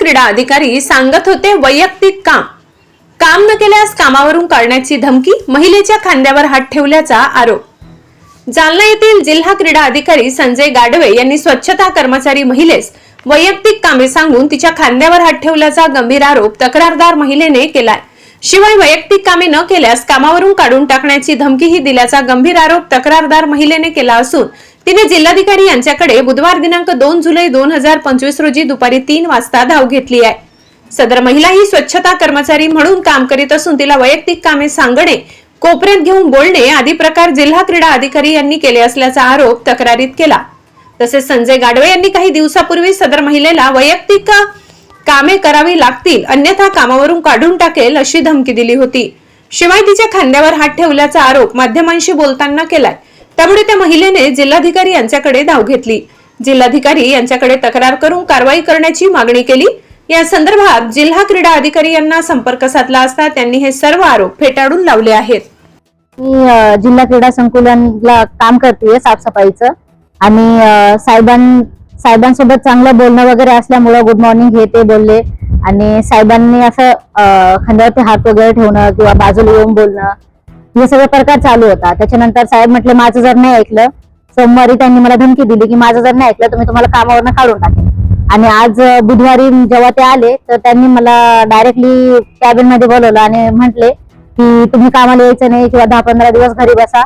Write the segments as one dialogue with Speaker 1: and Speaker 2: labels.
Speaker 1: क्रीडा अधिकारी सांगत होते वैयक्तिक काम. काम न केल्यास कामावरून काढण्याची धमकी महिलेच्या खांद्यावर हात ठेवल्याचा आरोप. जालना येथील जिल्हा क्रीडा अधिकारी संजय गाडवे यांनी स्वच्छता कर्मचारी महिलेस वैयक्तिक कामे सांगून तिच्या खांद्यावर हात ठेवल्याचा गंभीर आरोप तक्रारदार महिलेने केलाय. शिवाय वैयक्तिक कामे न केल्यास कामावरून काढून टाकण्याची धमकीही दिल्याचा गंभीर आरोप तक्रारदार महिलेने केला असून तिने जिल्हाधिकारी यांच्याकडे बुधवार दिनांक दोन जुलै दोन हजार पंचवीस रोजी दुपारी तीन वाजता धाव घेतली आहे. सदर महिला ही स्वच्छता कर्मचारी म्हणून काम करीत असून तिला वैयक्तिक कामे सांगणे कोपऱ्यात घेऊन बोलणे आदी प्रकार जिल्हा क्रीडा अधिकारी यांनी केले असल्याचा आरोप तक्रारीत केला. तसेच संजय गाडवे यांनी काही दिवसापूर्वी सदर महिलेला वैयक्तिक कामे करावी लागतील अन्यथा कामावरून काढून टाकेल अशी धमकी दिली होती. शिवाय तिच्या खांद्यावर हात ठेवल्याचा आरोप माध्यमांशी बोलताना केलाय. त्यामुळे त्या महिलेने जिल्हाधिकारी यांच्याकडे धाव घेतली. जिल्हाधिकारी यांच्याकडे तक्रार करून कारवाई करण्याची मागणी केली. या संदर्भात जिल्हा क्रीडा अधिकारी यांना संपर्क साधला असता त्यांनी हे सर्व आरोप फेटाळून लावले आहेत.
Speaker 2: मी जिल्हा क्रीडा संकुलनला काम करते साफसफाईचं. आणि साहेबां साहेबांसोबत चांगलं बोलणं वगैरे असल्यामुळं गुड मॉर्निंग हे ते बोलले. आणि साहेबांनी असं खांद्यावरती हात वगैरे ठेवणं किंवा बाजूला येऊन बोलणं हे सगळे प्रकार चालू होता. त्याच्यानंतर साहेब म्हटले माझं जर नाही ऐकलं सोमवारी त्यांनी मला धमकी दिली की माझं जर नाही ऐकलं तर मी तुम्हाला कामावरनं काढून टाकेन आणि आज बुधवारी जेव्हा ते आले तर त्यांनी मला डायरेक्टली कॅबिनमध्ये बोलवलं आणि म्हटले की तुम्ही कामाला यायचं नाही किंवा दहा पंधरा दिवस घरी बसा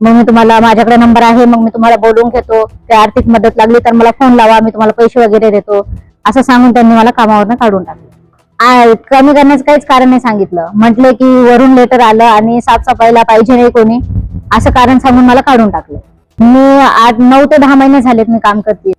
Speaker 2: मग मी तुम्हाला माझ्याकडे नंबर आहे मग मी तुम्हाला बोलवून घेतो. काही आर्थिक मदत लागली तर मला फोन लावा मी तुम्हाला पैसे वगैरे देतो. असं सांगून त्यांनी मला कामावरनं काढून टाकलं. कमी करण्याचं काहीच कारण नाही सांगितलं. म्हटले की वरून लेटर आलं आणि साफसफाईला पाहिजे नाही कोणी असं कारण सांगून मला काढून टाकलं. मी आठ नऊ ते दहा महिने झालेत मी काम करते